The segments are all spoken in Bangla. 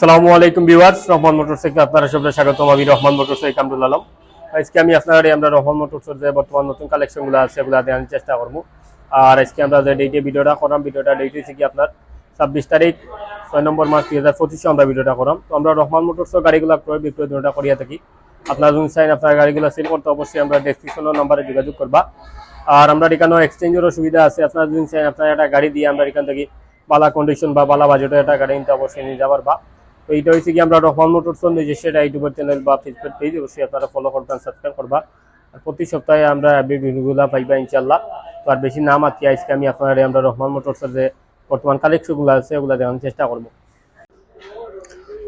সালামু আলাইকুম ভিউয়ার্স, রহমান মোটরস থেকে আপনারা সবাই স্বাগতম। আমি রহমান মোটরস থেকে কামরুল আলম। আজকে আমি আপনার আমরা রহমান মোটরসের যে বর্তমান নতুন কালেকশনগুলো আছে সেগুলো দেওয়ার চেষ্টা করব। আর আজকে আমরা যে ডেটে ভিডিওটা করাম, ভিডিওটা ডেট হচ্ছে কি আপনার ছাব্বিশ তারিখ, ছয় নম্বর মাস দুই হাজার পঁচিশে আমরা ভিডিওটা করাম। তো আমরা রহমান মোটরসের গাড়িগুলো ক্রয় বিক্রয় দুটা করিয়া থাকি। আপনারা যদি চাইন আপনার গাড়িগুলো সেল করতে অবশ্যই আমরা ডেসক্রিপশনের নাম্বারে যোগাযোগ করবা। আর আমরা এখানেও এক্সচেঞ্জেরও সুবিধা আছে। আপনারা যদি চাইন আপনার একটা গাড়ি দিয়ে আমরা এখান থেকে বালা কন্ডিশন বা বালা বাজেটের একটা গাড়ি নিতে অবশ্যই নিয়ে যাবার বা। তো এইটা হচ্ছে কি, আমরা রহমান মোটরস নিজস্ব একটা ইউটিউবের চ্যানেল বা ফেসবুক পেজ অবশ্যই আপনারা ফলো করবেন সাবস্ক্রাইব করবা। আর প্রতি সপ্তাহে আমরা ভিডিওগুলো পাইবা ইনশাল্লাহ তো আর বেশি নাম আজকে আজকে আমি আপনার আমরা রহমান মোটরসের যে বর্তমান কালেকশনগুলো আছে, ওগুলো দেখানোর চেষ্টা করব।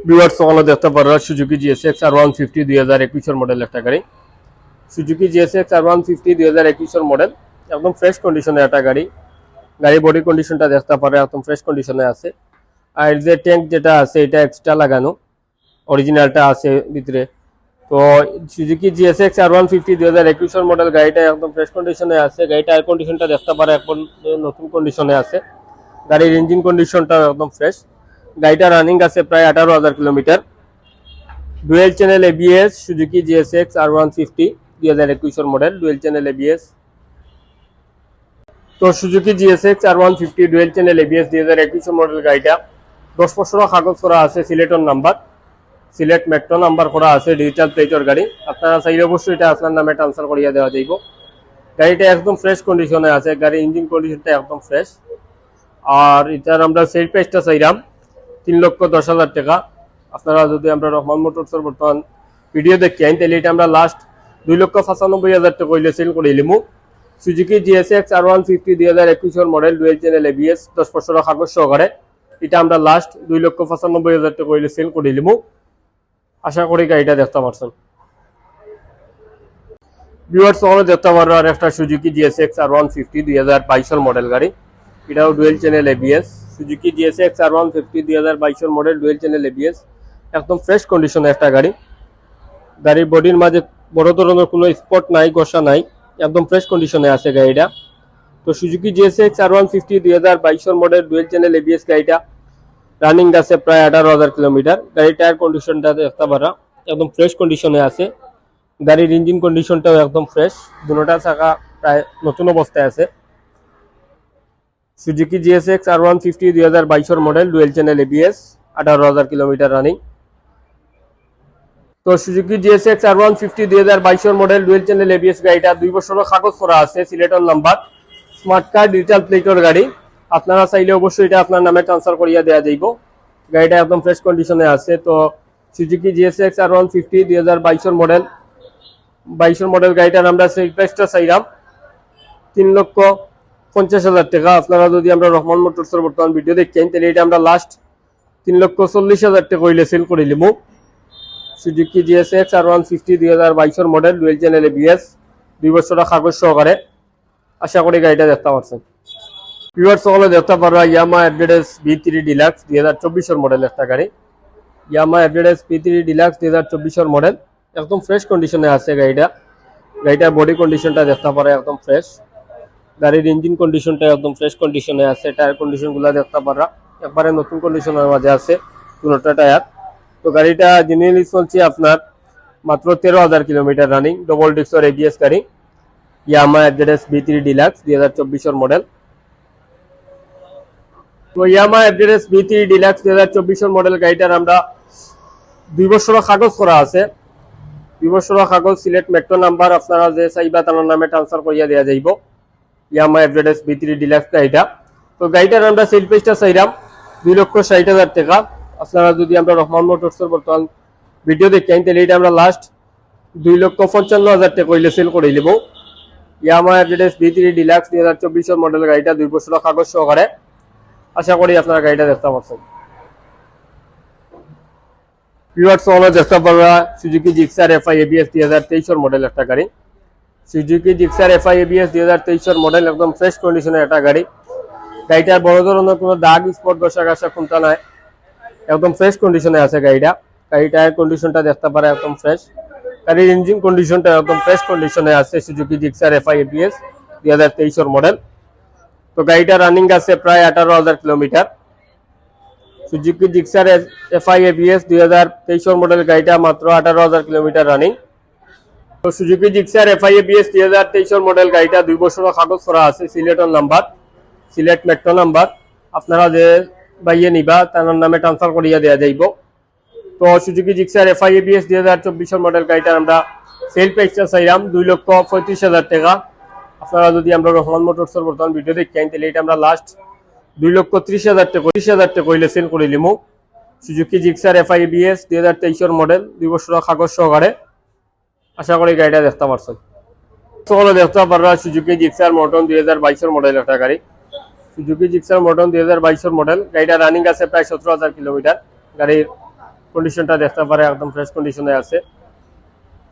ভিউয়ার্স সকলে দেখতে পারো Suzuki GSX R one fifty দুই হাজার একুশের মডেল একটা গাড়ি। Suzuki GSX R one fifty দুই হাজার একুশের মডেল একদম ফ্রেশ কন্ডিশনে একটা গাড়ি। গাড়ি বডি কন্ডিশনটা দেখতে পারে, একদম ফ্রেশ কন্ডিশনে আছে। আর যে ট্যাঙ্ক যেটা আছে, এটা এক্সট্রা লাগানো। অরিজিনালটা আছে ভিতরে। তো Suzuki GSX R one fifty দুই হাজার একুশের মডেল গাড়িটা একদম ফ্রেশ কন্ডিশনে আছে। গাড়িটা এয়ার কন্ডিশনটা দেখতে পারে, এখন নতুন কন্ডিশনে আছে। গাড়ির ইঞ্জিন কন্ডিশনটাও একদম ফ্রেশ গাড়িটা রানিং আছে প্রায় আঠারো হাজার kilometre. Dual channel ABS Suzuki GSX R one fifty দুই হাজার একুশের মডেল ডুয়েল চ্যানেল এবিএস তো Suzuki GSX R one fifty dual channel ABS দুই হাজার একুশের মডেল গাড়িটা। দশ বছর কাগজ করা আছে, সিলেটর নাম্বার। সিলেট মেট্রো নাম্বার করা আছে ডিজিটাল প্লেটর গাড়ি। আপনারা চাইলে অবশ্যই এটা আপনার নামে ট্রান্সফার করিয়া দেওয়া যাইব। গাড়িটা একদম ফ্রেশ কন্ডিশনে আছে, গাড়ির ইঞ্জিন কন্ডিশনটা একদম ফ্রেশ আর এটার আমরা সেল প্রাইসটা চাইলাম তিন লক্ষ দশ হাজার টাকা। আপনারা যদি আমরা রহমান মোটরসের বর্তমান ভিডিও দেখি আইন তাহলে এটা আমরা লাস্ট দুই লক্ষ পঁচানব্বই হাজার টাকা সেল করে নিলিমু Suzuki GSX R one fifty দুই হাজার একুশের মডেল ডুয়েল চ্যানেল এবিএস দশ বছরের কাগজ সহকারে এটা আমরা লাস্ট দুই লক্ষ পঁচানব্বই হাজার টাকা হইলে সেল করে নিলিমু আশা করি গাড়িটা দেখতে পারছেন। ভিউয়ার্স সকলে দেখতে পারো, আর একটা Suzuki GSX R one fifty দুই হাজার বাইশের মডেল গাড়ি। এটাও dual channel ABS Suzuki GSX R one fifty দুই হাজার বাইশের মডেল ডুয়েল চ্যানেল এবিএস একদম ফ্রেশ কন্ডিশনে একটা গাড়ি। গাড়ির বডির মাঝে বড় ধরনের কোনো স্পট নাই, ঘষা নাই। একদম ফ্রেশ কন্ডিশনে আছে গাড়িটা। তো Suzuki GSX R one fifty দুই হাজার বাইশের মডেল ডুয়েল চ্যানেল এবিএস গাড়িটা। রানিং আছে প্রায় আঠারো হাজার কিলোমিটার গাড়ির টায়ার কন্ডিশনটা দেখতে পারা একদম ফ্রেশ কন্ডিশনে আছে। গাড়ির ইঞ্জিন কন্ডিশনটাও একদম ফ্রেশ দুটোটা চাকা প্রায় নতুন অবস্থায় আছে। Suzuki GSX R one fifty দুই হাজার বাইশের মডেল ডুয়েল চ্যানেল এবিএস আঠারো হাজার কিলোমিটার রানিং তো Suzuki GSX R one fifty দুই হাজার বাইশের মডেল ডুয়েল চ্যানেল এবিএস গাড়িটা দুই বছরের কাগজ করা আছে, সিলেটর নাম্বার স্মার্ট কার্ড ডিজিটাল প্লেটর গাড়ি। আপনারা চাইলে অবশ্যই এটা আপনার নামে ট্রান্সফার করিয়া দেওয়া যাইব। গাড়িটা একদম ফ্রেশ কন্ডিশনে আছে। তো Suzuki GSX R one fifty দুই হাজার বাইশের মডেল বাইশের মডেল গাড়িটার আমরা সেই প্রাইসটা চাইলাম তিন লক্ষ পঞ্চাশ হাজার টাকা। আপনারা যদি আমরা রহমান মোটরসের বর্তমান ভিডিও দেখছেন তাহলে এটা আমরা লাস্ট তিন লক্ষ চল্লিশ হাজার টাকা হইলে সেল করে নিবো Suzuki GSX R one fifty দুই হাজার বাইশের মডেল ডুয়েল চ্যানেল বিএস দুই বছরের কাগজ সহকারে। আশা করি গাড়িটা দেখতে পাচ্ছেন ভিউয়ার সকলে দেখতে পারবা Yamaha address B three deluxe দুই হাজার চব্বিশের মডেল একটা গাড়ি। Yamaha address B three deluxe দুই হাজার চব্বিশের মডেল একদম ফ্রেশ কন্ডিশনে আছে গাড়িটা। গাড়িটার বডি কন্ডিশনটা দেখতে পারে একদম ফ্রেশ গাড়ির ইঞ্জিন কন্ডিশনটা একদম ফ্রেশ কন্ডিশনে আছে। টায়ার কন্ডিশনগুলো দেখতে পারা একবারে নতুন কন্ডিশনের মাঝে আছে। দুটা টায়ার তো গাড়িটা জেনুইনলি চলছে আপনার মাত্র তেরো হাজার কিলোমিটার রানিং ডবল ডিক্সর এবিএস গাড়ি। Yamaha address B three deluxe দুই হাজার চব্বিশের মডেল তো Yamaha address B three deluxe দুই হাজার চব্বিশের মডেল গাড়িটার আমরা দুই বছরের কাগজ করা আছে। দুই বছরের কাগজ সিলেট মেট্রো নাম্বার আপনারা যে চাইবা তার নামে ট্রান্সফার করিয়া দেওয়া যাইব। Yamaha address B three deluxe গাড়িটা। তো গাড়িটার আমরা সেল প্রাইসটা চাইলাম দুই লক্ষ ষাট হাজার টাকা। আপনারা যদি আমরা রহমান মোটরসের বর্তমান ভিডিও দেখেন তাহলে এটা আমরা লাস্ট দুই লক্ষ পঞ্চান্ন হাজার টাকা হইলে সেল করে নেব। থ্রি ডিলাক্স দুই হাজার চব্বিশের মডেল গাড়িটা দুই বছর কাগজ সহকারে। আশা করি আপনারা গাড়িটা দেখতে পাচ্ছেন। দেখতে পারবা সুজুকি জিক্সার এফআই এবিএস দুই হাজার তেইশের মডেল একটা গাড়ি। সুজুকি জিক্সার এফআই এবিএস দুই হাজার তেইশের মডেল একদম ফ্রেশ কন্ডিশনের একটা গাড়ি। গাড়িটার বড় ধরনের কোনো দাগ, স্পট ঘষা ঘষা খুনতা নয় একদম ফ্রেশ কন্ডিশনে আছে গাড়িটা। গাড়ি টায়ার কন্ডিশনটা দেখতে পারে একদম ফ্রেশ গাড়ির ইঞ্জিন কন্ডিশনটা একদম ফ্রেশ কন্ডিশনে আছে সুজুকি জিক্সার এফআই এবিএস দুই হাজার তেইশের মডেল তো গাড়িটা রানিং আছে প্রায় আঠারো হাজার kilometre. Suzuki Gixxer FI ABS দুই হাজার তেইশর মডেল গাড়িটা মাত্র আঠারো হাজার কিলোমিটার রানিং তো সুজুকি জিক্সার এফআই এবিএস দুই হাজার তেইশর মডেল গাড়িটা দুই বছরের কাগজ করা আছে সিলেটর নাম্বার, সিলেট মেট্রো নাম্বার। আপনারা যে বাইয়ে নিবা তার নামে ট্রান্সফার করিয়া দেওয়া যাইব। তো সুজুকি জিক্সার এফআই এবিএস দুই হাজার চব্বিশের মডেল গাড়িটার আমরা সেল প্রাইসটা চাইলাম দুই লক্ষ পঁয়ত্রিশ হাজার টাকা। আপনারা যদি আমরা রহমান মোটরসের বর্তমান ভিডিও দেখি তাহলে এটা আমরা লাস্ট দুই লক্ষ ত্রিশ হাজার টাকা ত্রিশ হাজার টাকা কইলে সেল করে লিমু। সুজুকি জিক্সার এফআই বিএস দুই হাজার তেইশের মডেল দুই বছরের কাগজ সহকারে। আশা করি গাড়িটা দেখতে পারছেন। সকলে দেখতে পাররা সুজুকি জিক্সার মটন দুই হাজার বাইশের মডেল একটা গাড়ি। সুজুকি জিক্সার মটন দুই হাজার বাইশের মডেল গাড়িটা রানিং আছে প্রায় সতেরো হাজার কিলোমিটার। গাড়ির কন্ডিশনটা দেখতে পারে, একদম ফ্রেশ কন্ডিশনে আছে।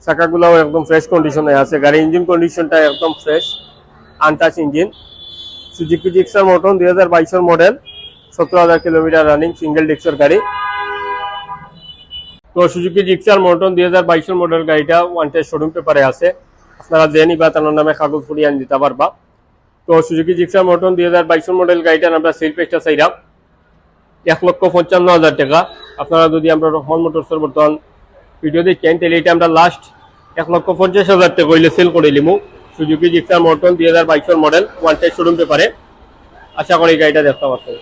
চাকাগুলোও একদম ফ্রেশ কন্ডিশনে আছে। গাড়ির ইঞ্জিন কন্ডিশনটা একদম fresh untouch engine Suzuki Gixxer mutton দুই হাজার বাইশের মডেল সতেরো হাজার কিলোমিটার রানিং সিঙ্গেল ডিক্সের গাড়ি। তো সুজুকি জিক্সার মটন দুই হাজার বাইশের মডেল গাড়িটা ওয়ান টেস্ট শোরুম পেপারে আছে। আপনারা দেনি বা তার নামে কাগজ করিয়ে আনি দিতে পারবা। তো সুজুকি জিক্সার মটন দুই হাজার বাইশের মডেল গাড়িটার আমরা সেল পেজটা চাইলাম এক লক্ষ পঞ্চান্ন হাজার টাকা। আপনারা যদি আমরা রহমান মোটরসের বর্তমান ভিডিও দেখেন, তাহলে এটা আমরা লাস্ট এক লক্ষ পঞ্চাশ হাজার টাকা হইলে সেল করে লিমু সুজুকি জিক্সার মটন দুই হাজার বাইশের মডেল ওয়ান টেস্ট শোরুম পেপারে। আশা করি গাড়িটা দেখতে পাচ্ছেন।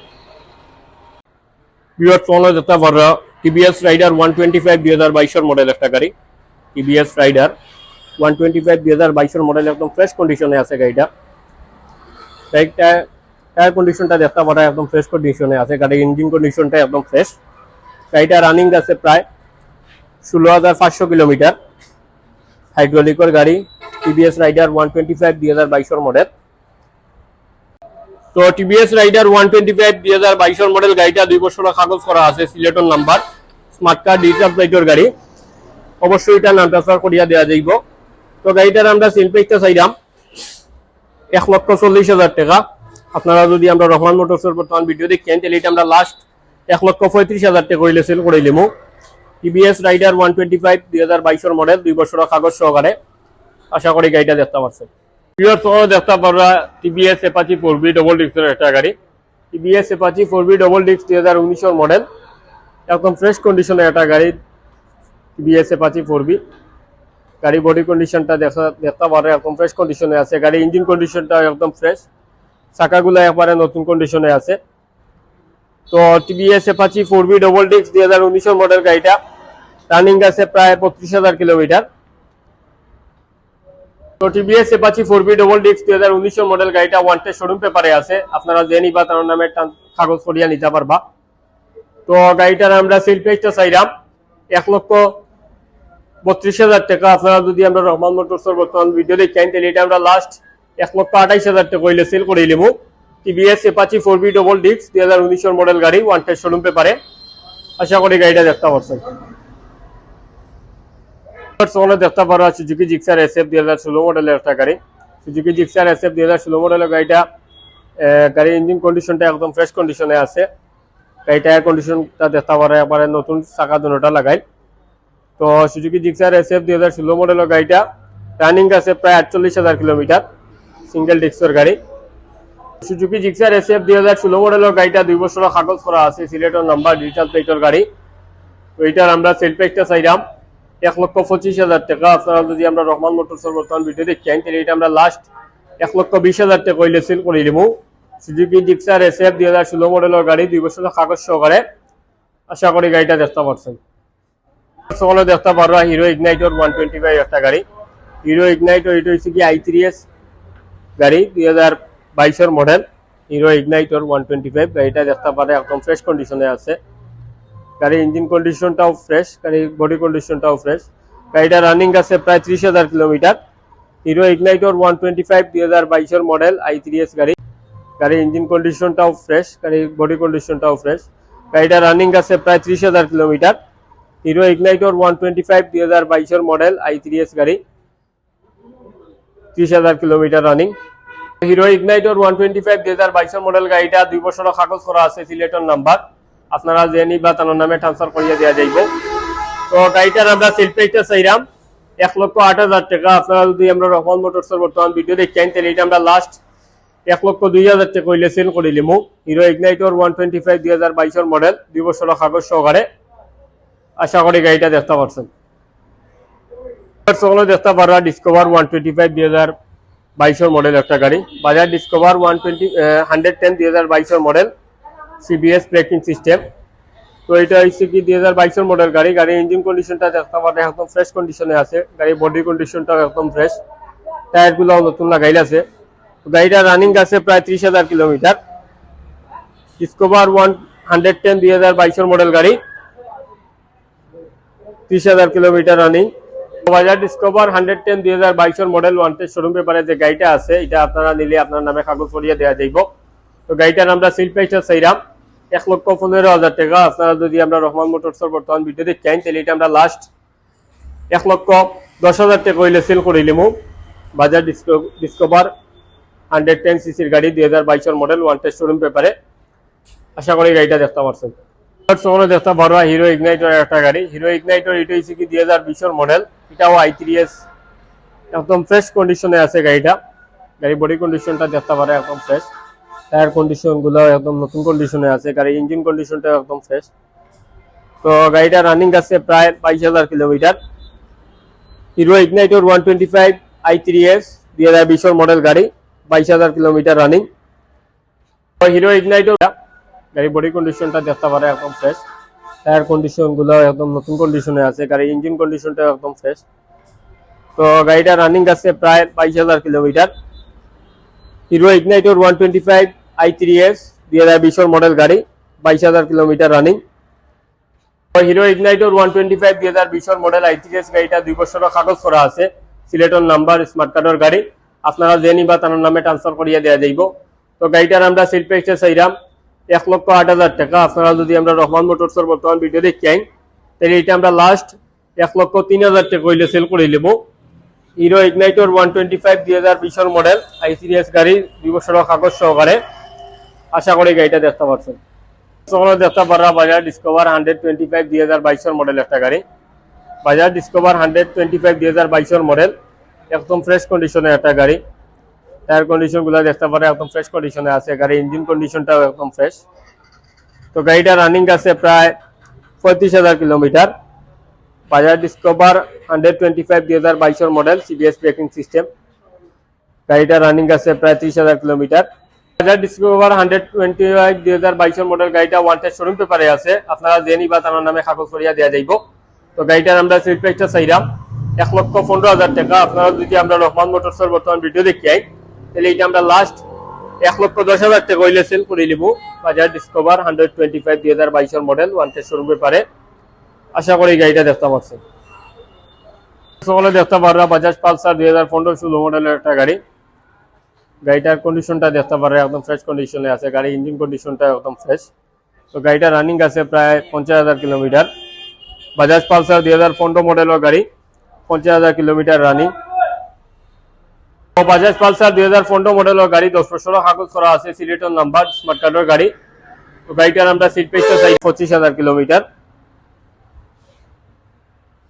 বিরাট ফোনও দেখতে পাররা TVS Raider one twenty five দুই হাজার বাইশের মডেল একটা গাড়ি। TVS Raider one twenty five দুই হাজার বাইশের মডেল একদম ফ্রেশ কন্ডিশনে আছে গাড়িটা। গাড়িটা টায়ার কন্ডিশনটা দেখতে পারা একদম ফ্রেশ কন্ডিশনে আছে। গাড়ির ইঞ্জিন কন্ডিশনটা একদম ফ্রেশ গাড়িটা রানিং আছে প্রায় ষোলো হাজার পাঁচশো কিলোমিটার। হাইড্রোলিকের গাড়ি TVS Raider one twenty five দুই হাজার বাইশের মডেল তো TVS Raider one twenty five দুই হাজার বাইশের মডেল গাড়িটা দুই বছরের কাগজ করা আছে সিলেটর নাম্বার স্মার্ট কার্ড ডিজিটাল প্লেটের গাড়ি। অবশ্যই এটা নাম ট্রান্সফার করিয়া দেওয়া যাইব। তো গাড়িটার আমরা সেল প্রাইসটা চাইলাম এক লক্ষ চল্লিশ হাজার টাকা। আপনারা যদি আমরা রহমান মোটরসের বর্তমান ভিডিও দেখেন, তাহলে এটা আমরা লাস্ট এক লক্ষ পঁয়ত্রিশ হাজার টাকা হইলে সেল করে লিমু TVS Raider one twenty five দুই হাজার বাইশের মডেল দুই বছরের কাগজ সহকারে। আশা করি গাড়িটা দেখতে পাচ্ছেন প্রিয় সহ দেখতে পারবা TVS Apache four B double ডিস্কের একটা গাড়ি। TVS Apache four B double disc দুই হাজার উনিশের মডেল একদম ফ্রেশ কন্ডিশনের একটা গাড়ি টিভিএস এপাচি ফোর বি গাড়ি বডি কন্ডিশনটা দেখা দেখতে পারে, একদম ফ্রেশ কন্ডিশনে আছে। গাড়ি ইঞ্জিন কন্ডিশনটা একদম ফ্রেশ চাকাগুলো একবারে নতুন কন্ডিশনে আছে। তো TVS Apache four B double disc দুই হাজার উনিশের মডেল গাড়িটা। রানিং আছে প্রায় পঁচিশ হাজার কিলোমিটার। তো TVS Apache four B double disc দুই হাজার উনিশের মডেল গাড়িটা ওয়ান টেস্ট শোরুম পেপারে আছে। আপনারা যে নিবা তার নামে কাগজ করিয়া নিতে পারবা। তো গাড়িটার আমরা সেল প্রাইসটা চাইলাম এক লক্ষ বত্রিশ হাজার টাকা। আপনারা যদি আমরা রহমান মোটরসের বর্তমান ভিডিও দেখেন, তাহলে এটা আমরা লাস্ট এক লক্ষ আঠাইশ হাজার টাকা হইলে সেল করে লিমু TVS Apache four V double ডিক্স দুই হাজার উনিশের মডেল গাড়ি ওয়ান টেস্ট শোরুম পেপারে আশা করি গাড়িটা দেখতে পারছেন। সোনে দেখতে পারো সুজুকি জিক্সার এসএফ দুই হাজার ষোলো মডেলের একটা গাড়ি। সুজুকি জিক্সার এসএফ দুই হাজার ষোলো মডেলের গাড়িটা গাড়ির ইঞ্জিন কন্ডিশনটা একদম ফ্রেশ কন্ডিশনে আছে। গাড়ি টায়ার কন্ডিশনটা দেখতে পারে, একবারে নতুন চাকা দুটা লাগাই। তো সুজুকি জিক্সার এস এফ দুই হাজার ষোলো মডেলের গাড়িটা রানিং আছে প্রায় আটচল্লিশ হাজার কিলোমিটার সিঙ্গেল ডিস্কের গাড়ি। সুজুকি জিক্সার এস এফ দুই হাজার ষোলো মডেলের গাড়িটা দুই বছরের কাগজ করা আছে, সিলেটের নাম্বার ডিজিটাল প্লেটের গাড়ি। তো এইটার আমরা সেল প্রাইসটা চাইলাম এক লক্ষ পঁচিশ হাজার টাকা। আপনারা যদি আমরা রহমান মোটরসের বর্তমান ভিডিও দেখেন, তাহলে এটা আমরা লাস্ট এক লক্ষ বিশ হাজার টাকা হইলে সেল করে দিবো সুজুকি জিক্সার এসএফ দুই হাজার ষোলো মডেলের গাড়ি দুই বছরের কাগজ সহকারে। আশা করি গাড়িটা দেখতে পারছেন। সকলে দেখতে পারবা Hero Ignitor one twenty five একটা গাড়ি। হিরো ইগনাইটর এটা হচ্ছে কি আই থ্রি এস গাড়ি, দুই হাজার বাইশের model Hero Ignitor one twenty five গাড়িটা দেখতে পারে একদম ফ্রেশ কন্ডিশনে আছে। গাড়ির ইঞ্জিন কন্ডিশনটাও ফ্রেশ গাড়ির বডি কন্ডিশনটাও ফ্রেশ গাড়িটা রানিং আছে প্রায় ত্রিশ হাজার kilometre. Hero Ignitor one twenty five দুই হাজার বাইশের মডেল আই থ্রি এস গাড়ি। গাড়ির ইঞ্জিন কন্ডিশনটাও ফ্রেশ গাড়ির বডি কন্ডিশনটাও ফ্রেশ গাড়িটা রানিং আছে প্রায় ত্রিশ হাজার kilometre. Hero Ignitor one twenty five দুই হাজার বাইশের মডেল আই থ্রি এস গাড়ি, ত্রিশ হাজার kilometre running Hero Ignitor one twenty five দুই হাজার বাইশের মডেল গাড়িটা দুই বছরের কাগজ করা আছে, সিলেটর নাম্বার। আপনারা যে নিবা তার নামে ট্রান্সফার করিয়া দেওয়া যাইব। তো গাড়িটার আমরা সেল চাইলাম এক লক্ষ আট হাজার টাকা। আপনারা যদি আমরা রহমান মোটরসের বর্তমান ভিডিও দেখেন, তাহলে এটা আমরা লাস্ট এক লক্ষ দুই হাজার টাকা হইলে sale করিলিমু Hero Ignitor one twenty five দুই হাজার বাইশের মডেল দুই বছরের কাগজ সহকারে। আশা করি গাড়িটা দেখতে পারছেন সকলে দেখতে পারা ডিসকভার ওয়ান টোয়েন্টি ফাইভ দুই হাজার বাইশের মডেল একটা গাড়ি। Bajaj Discover one twenty hundred ten দুই হাজার বাইশের মডেল সিবিএস ব্রেকিং সিস্টেম তো এটা হচ্ছে কি দুই হাজার বাইশের মডেল গাড়ি। গাড়ির ইঞ্জিন কন্ডিশনটা দেখতে পারে একদম ফ্রেশ কন্ডিশনে আছে। গাড়ির বডি কন্ডিশনটাও একদম ফ্রেশ টায়ারগুলো নতুন লাগাইল আছে। গাড়িটা রানিং আছে প্রায় ত্রিশ হাজার kilometre. Discover one hundred ten দুই হাজার বাইশের মডেল গাড়ি। ত্রিশ হাজার kilometre running Bajaj Discover hundred ten দুই হাজার বাইশের মডেল ওয়ান্টেড শোরুম পেপারে যে গাড়িটা আছে, এটা আপনারা নিলে আপনার নামে কাগজ করিয়ে দেওয়া যাইব। তো গাড়িটার আমরা সিল প্রাইসটা চাইলাম এক লক্ষ পনেরো হাজার টাকা। আপনারা যদি আমরা রহমান মোটরসের বর্তমান ভিডিও দেখেন তাহলে এটা আমরা লাস্ট এক লক্ষ দশ হাজার টাকা হইলে সেল করিলিমু বাজার ডিসকভার হান্ড্রেড টেন সিসির গাড়ি দুই হাজার বাইশের মডেল ওয়ান্টেড শোরুম পেপারে আশা করি গাড়িটা দেখতে পারছেন। সময় দেখতে পারবা হিরো ইগনাইটর একটা গাড়ি হিরো ইগনাইটর এটা হচ্ছে কি দুই হাজার বিশের মডেল এটাও আই থ্রি এস একদম ফ্রেশ কন্ডিশনে আছে গাড়িটা গাড়ি বডি কন্ডিশনটা দেখতে পারে একদম ফ্রেশ টায়ার কন্ডিশনগুলো একদম নতুন কন্ডিশনে আছে গাড়ির ইঞ্জিন কন্ডিশনটা একদম ফ্রেশ তো গাড়িটা রানিং আছে প্রায় বাইশ হাজার kilometre Hero Ignitor one twenty five I three S দুই হাজার বিশের মডেল গাড়ি বাইশ হাজার কিলোমিটার রানিং হিরো ইগনাইটর গাড়ি বডি কন্ডিশনটা দেখতে পারে একদম ফ্রেশ টায়ার কন্ডিশনগুলো একদম নতুন কন্ডিশনে আছে, গাড়ির ইঞ্জিন কন্ডিশনটা একদম ফ্রেশ তো গাড়িটা রানিং আছে প্রায় বাইশ হাজার kilometre Hero Ignitor one twenty five I three S দুই হাজার বিশের মডেল গাড়ি, বাইশ হাজার kilometre running Hero Ignitor one twenty five দুই হাজার বিশের মডেল আই থ্রি এস গাড়িটা দুই বছরের কাগজ করা আছে। সিলেটর নাম্বার স্মার্ট কার্ডের গাড়ি। আপনারা যে নিবা তার নামে ট্রান্সফার করিয়া দেওয়া যাইব। তো গাড়িটার আমরা সেল প্রাইসটা চাইলাম এক লক্ষ আট হাজার টাকা। আপনারা যদি আমরা রহমান মোটরসের বর্তমান ভিডিও দেখেন, তাহলে এটা আমরা লাস্ট এক লক্ষ তিন হাজার টাকা হইলে সেল করে নেব। Hero Ignitor one twenty five দুই হাজার বিশের মডেল আই সিরিয়াস গাড়ি, দুই বছরের কাগজ সহকারে। আশা করি গাড়িটা দেখতে পাচ্ছেন দেখতে পারা বাজার ডিসকভার হান্ড্রেড টোয়েন্টি ফাইভ দুই হাজার বাইশের মডেল একটা গাড়ি। Bajaj Discover hundred twenty five দুই হাজার বাইশের মডেল একদম ফ্রেশ কন্ডিশনের একটা গাড়ি। টায়ার কন্ডিশনগুলো দেখতে পারে, একদম ফ্রেশ কন্ডিশনে আছে। গাড়ির ইঞ্জিন কন্ডিশনটাও একদম ফ্রেশ তো গাড়িটা রানিং আছে প্রায় পঁয়ত্রিশ হাজার কিলোমিটার। বাজার ডিসকভার হান্ড্রেড টোয়েন্টি ফাইভ দুই হাজার বাইশের মডেল সিবিএস ব্রেকিং সিস্টেম গাড়িটা রানিং আছে প্রায় ত্রিশ হাজার কিলোমিটার। বাজার ডিসকভার হান্ড্রেড টোয়েন্টি ফাইভ দুই হাজার বাইশের মডেল গাড়িটা ওয়ান্টেড শোরুম পেপারে আছে। আপনারা যে নিবা তার নামে কাগজ করিয়া দেওয়া যাইব। তো গাড়িটার আমরা সিল প্রাইসটা চাইলাম এক লক্ষ পনেরো হাজার টাকা। আপনারা যদি আমরা রহমান মোটরসের বর্তমান ভিডিও দেখি তাহলে এটা আমরা লাস্ট এক লক্ষ দশ হাজার টাকা হইলে সেল করে নিব। বাজার ডিসকভার হান্ড্রেড ফাইভ দুই হাজার বাইশের মডেল ওয়ান্টেড শোরুম পেপারে আশা করি গাড়িটা দেখতে পাচ্ছেন। সকলে দেখতে পাররা বাজাজ পালসার দুই হাজার পনেরো ষোলো মডেলের একটা গাড়ি। গাড়িটার কন্ডিশনটা দেখতে পারে একদম ফ্রেশ কন্ডিশনে আছে। গাড়ির ইঞ্জিন কন্ডিশনটা একদম ফ্রেশ তো গাড়িটা রানিং আছে প্রায় পঞ্চাশ হাজার কিলোমিটার বাজাজ পালসার দুই হাজার পনেরো মডেলের গাড়ি, পঞ্চাশ হাজার কিলোমিটার রানিং বাজাজ পালসার দুই হাজার পনেরো মডেলের গাড়ি দশ বছর কাগজ করা আছে। সিলেটের নাম্বার স্মার্ট কার্ডের গাড়ি। তো গাড়িটার আমরা সিট পেজটা চাই পঁচিশ হাজার kilometre.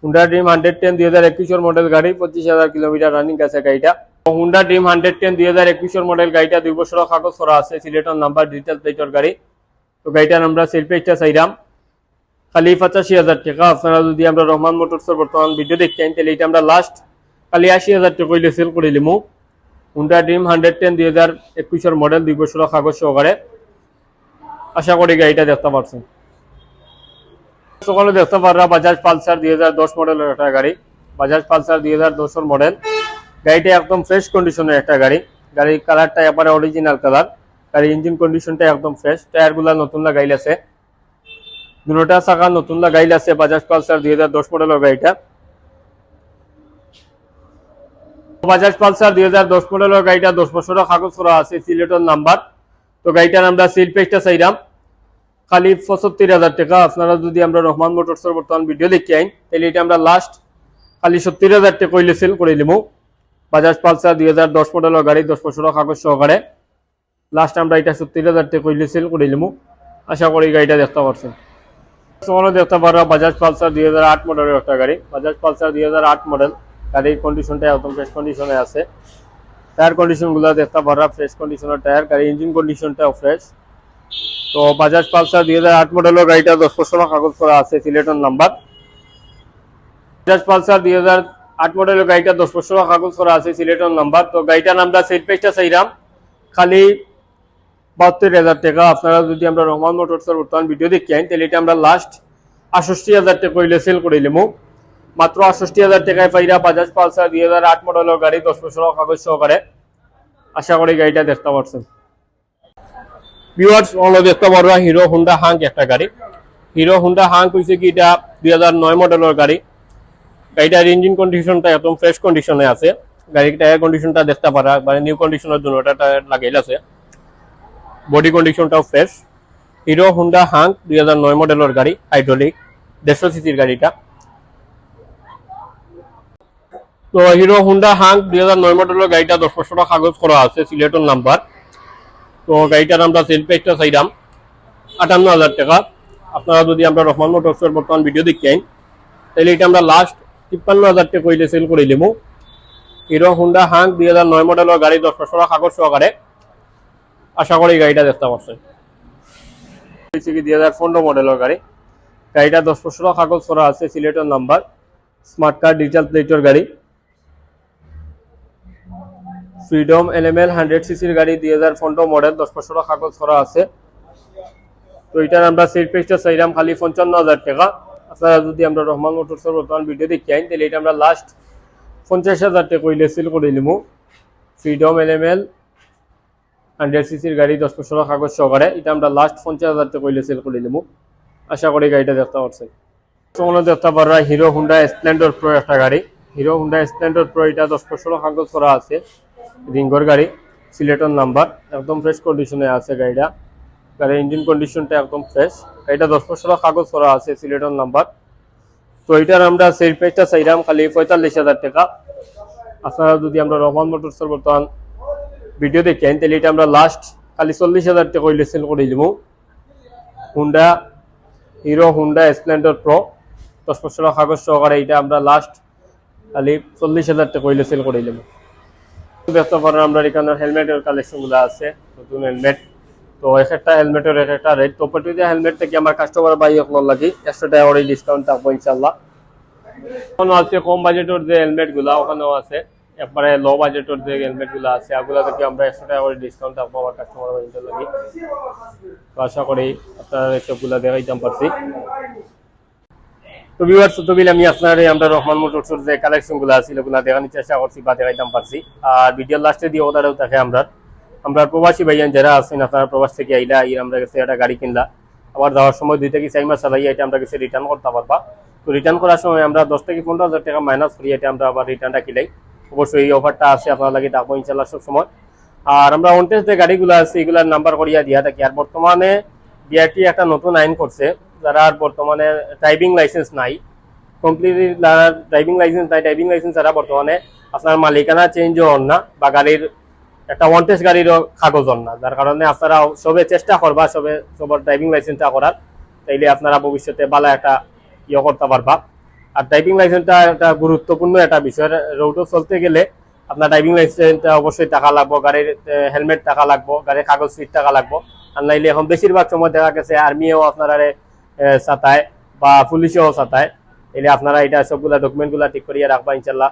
Honda Dream hundred ten দুই হাজার একুশের মডেল গাড়ি, পঁচিশ হাজার কিলোমিটার রানিং আছে গাড়িটা। হুন্ডা ড্রিম হান্ড্রেড টেন দুই হাজার একুশের মডেল গাড়িটা দুই বছর কাগজ করা আছে, সিলেটের নাম্বার ডিজিটাল প্লেটের গাড়ি। তো গাড়িটার আমরা সেল পেজটা চাইলাম খালি পঁচাশি হাজার টাকা। আপনারা যদি আমরা রহমান মোটরসের বর্তমান ভিডিও দেখতেন তাহলে এটা আমরা লাস্ট খালি আশি হাজার টাকা সেল করে নিমু হুন্ডা ড্রিম হান্ড্রেড টেন দুই হাজার একুশের মডেল দুই বছর কাগজ সহকারে। আশা করি গাড়িটা দেখতে পারছেন। সকালে দেখতে পাররা বাজাজ পালসার দুই হাজার দশ মডেলের একটা গাড়ি। বাজাজ পালসার দুই হাজার দশের মডেল গাড়িটা একদম ফ্রেশ কন্ডিশনের একটা গাড়ি। গাড়ির কালারটা এবারে অরিজিনাল কালার গাড়ির ইঞ্জিন কন্ডিশনটা একদম ফ্রেশ টায়ারগুলা নতুন লাগাইল আছে। দুটা চাকা নতুন লাগাইল আছে বাজাজ পালসার দুই হাজার দশ মডেলের গাড়িটা। বাজাজ পালসার দুই হাজার দশ মডেলের গাড়িটা দশ বছরের কাগজ করা আছে, সিলেটের নাম্বার। তো গাড়িটার আমরা সিল পেজটা চাইলাম খালি পঁচাত্তর হাজার টাকা। আপনারা যদি আমরা রহমান মোটরসের বর্তমান ভিডিও দেখি আইন, তাহলে এটা আমরা লাস্ট খালি সত্তর হাজার টাকা হইলে সেল করে নিবো বাজাজ পালসার দুই হাজার দশ মডেলের গাড়ি দশ বছরের কাগজ সহকারে। লাস্ট আমরা এটা সত্তর হাজার টাকা হইলে সেল করে নিবো আশা করি গাড়িটা দেখতে পারছেন। দেখতে পারো, বাজাজ পালসার দুই হাজার আট মডেলের একটা গাড়ি। বাজাজ পালসার দুই হাজার আট মডেল গাড়ির কন্ডিশনটা একদম ফ্রেশ কন্ডিশনে আছে। টায়ার কন্ডিশনগুলো দেখতে পারা ফ্রেশ কন্ডিশনের টায়ার গাড়ি ইঞ্জিন কন্ডিশনটাও ফ্রেশ তো বাজাজ পালসার দুই হাজার আট মডেলের গাড়িটা দশ বছর কাগজ করা আছে, সিলেটের নাম্বার। বাজাজ পালসার দুই হাজার আট মডেলের গাড়িটা দশ বছর কাগজ করা আছে, সিলেটের নাম্বার। তো গাড়িটার নামটা সেট পেজটা চাইলাম খালি বাহাত্তর হাজার টাকা। আপনারা যদি আমরা রহমান মোটরসের বর্তমান ভিডিও দেখি আইন তাহলে এটা আমরা লাস্ট আষষ্টি হাজার টাকা কইলে সেল করিলাম মাত্র আষষ্টি হাজার টাকায় পাইরা বাজাজ পালসার দুই হাজার আট মডেলের গাড়ি, দশ বছর কাগজ সহকারে। আশা করি গাড়িটা দেখতে পাচ্ছেন ভিউয়ার্স অন্য দেখতে পারবা, হিরো হুন্ডা হাঙ্ক একটা গাড়ি। হিরো হুন্ডা হাঙ্ক হয়েছে কি, এটা দুই হাজার নয় মডেলের গাড়ি। গাড়িটার ইঞ্জিন কন্ডিশনটা একদম ফ্রেশ কন্ডিশনে আছে। গাড়ির টায়ার কন্ডিশনটা দেখতে পারা মানে নিউ কন্ডিশনের জন্য ওটা টায়ার লাগাইল আছে। বডি কন্ডিশনটাও ফ্রেশ হিরো হুন্ডা হাঙ্ক দুই হাজার নয় মডেলের গাড়ি হাইড্রোলিক দেড়শো সিসির গাড়িটা। তো হিরো হুন্ডা হাঙ্ক দুই হাজার নয় মডেলের গাড়িটা দশ বছর কাগজ করা আছে, সিলেটের নাম্বার। তো গাড়িটার আমরা সেল প্রাইসটা চাইলাম আটান্ন হাজার টাকা। আপনারা যদি আমরা রহমান মোটরসের বর্তমান ভিডিও দেখি আইন তাহলে এটা আমরা লাস্ট তিপ্পান্ন হাজার টাকা কইলে সেল করে দিবো হিরো হুন্ডা হাঙ্ক দুই হাজার নয় মডেলের গাড়ি দশ বছর কাগজ সহকারে। আশা করি গাড়িটা দেখতে পাচ্ছেন। হয়েছে কি দুই হাজার পনেরো মডেলের গাড়ি। গাড়িটা দশ বছর কাগজ করা আছে, সিলেটের নাম্বার। স্মার্ট কার্ড, ডিজিটাল প্লেটের গাড়ি। ফ্রিডম এলএমএল হান্ড্রেড সিসির গাড়ি দুই হাজার পনেরো মডেল দশ বছর কাগজ করা আছে। তো এটার আমরা সেট প্রাইসটা চাইলাম খালি পঞ্চান্ন হাজার টাকা। আপনারা যদি আমরা রহমান মোটরসের বর্তমান ভিডিও দেখি আইন, তাহলে এটা আমরা লাস্ট পঞ্চাশ হাজার টাকা কইলে সেল করে নিবো ফ্রিডম এলএমএল হান্ড্রেড সিসির গাড়ি দশ বছর কাগজ সহকারে, এটা আমরা লাস্ট পঞ্চাশ হাজার টাকা কইলে সেল করে নিবো আশা করি গাড়িটা দেখতে পাচ্ছেন তোমরা দেখতে পারবা হিরো হুন্ডা স্প্লেন্ডার প্রো একটা গাড়ি। হিরো হুন্ডা স্প্লেন্ডার প্রো এটা দশ বছর কাগজ করা আছে। রিঙ্গর গাড়ি, সিলেটের নাম্বার, একদম ফ্রেশ কন্ডিশনে আছে গাড়িটা। গাড়ির ইঞ্জিন কন্ডিশনটা একদম ফ্রেশ গাড়িটা দশ বছর কাগজ করা আছে, সিলেটের নাম্বার। তো এটার আমরা সেল প্রাইসটা চাইলাম খালি পঁয়তাল্লিশ হাজার টাকা। আপনারা যদি আমরা রহমান মোটরসের বর্তমান ভিডিও দেখেন, তাহলে এটা আমরা লাস্ট খালি চল্লিশ হাজার টাকা হইলে সেল করে দিব Honda Hero Honda Splendor Pro দশ বছর কাগজ সহকারে এটা আমরা লাস্ট খালি চল্লিশ হাজার টাকা হইলে সেল করে দিব এখানে গুলো আছে, নতুন হেলমেট তো এক একটা একটা রেট হেলমেট আমার কাস্টমার একশো টাকা করে ডিসকাউন্ট আছে কম যে গুলা, ওখানেও আছে। একবারে যে গুলো আছে থেকে আমরা একশো টাকা করে ডিসকাউন্ট থাকব আমার কাস্টমার লাগি। আশা করি আপনারা সবগুলা দেখাইতাম পারছি। তো আমি আপনার, আমরা রহমান যে কালেকশনগুলো আছে, এগুলো দেখানোর চেষ্টা করছি বা দেখাইতাম পারছি। আর ভিডিও লাস্টে দিয়ে থাকে আমরা। আমরা প্রবাসী ভাইয়ান যারা আছেন, আপনারা প্রবাস থেকে আইলা আই আমরা একটা গাড়ি কিনলা। আবার যাওয়ার সময় দুই থেকে চার মাস চালাই এটা আমরা রিটার্ন করতে পারবা। তো রিটার্ন করার সময় আমরা দশ থেকে পনেরো হাজার টাকা মাইনাস করি এটা আমরা আবার রিটার্নটা কিলাই অবশ্যই এই অফারটা আছে, আপনার লাগে থাকব ইনশাল্লাহ সব সময়। আর আমরা অনটেস যে গাড়িগুলো আছে, এগুলার নাম্বার করিয়া দিয়া থাকি। আর বর্তমানে বিআরটি একটা নতুন আইন করছে। যারা বর্তমানে ড্রাইভিং লাইসেন্স নাই কমপ্লিটলি যারা ড্রাইভিং লাইসেন্স নাই ড্রাইভিং লাইসেন্স ছাড়া বর্তমানে আপনার মালিকানা চেঞ্জ হন না বা গাড়ির একটা ওয়ান্টেজ গাড়িরও কাগজ হন না। যার কারণে আপনারা সবে চেষ্টা করবা, সবে সবার ড্রাইভিং লাইসেন্সটা করার। তাইলে আপনারা ভবিষ্যতে ভালো একটা ইয়ে করতে পারবা। আর ড্রাইভিং লাইসেন্সটা একটা গুরুত্বপূর্ণ একটা বিষয়। রোডও চলতে গেলে আপনার ড্রাইভিং লাইসেন্সটা অবশ্যই টাকা লাগবো, গাড়ির হেলমেট টাকা লাগবো, গাড়ির কাগজ সিট টাকা লাগবো। আর নাইলে এখন বেশিরভাগ সময় দেখা গেছে আর্মিও আপনারা চাতায় বা পুলিশেও সাতায় এলে আপনারা এটা সবগুলা ডকুমেন্টগুলা ঠিক করিয়া রাখবা ইনশাল্লাহ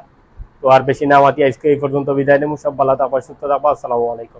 তো আর বেশি না মাতি আজকে এই পর্যন্ত বিদায় নেব সব ভালো থাকবা, সুস্থ থাকবা। আসসালামু আলাইকুম।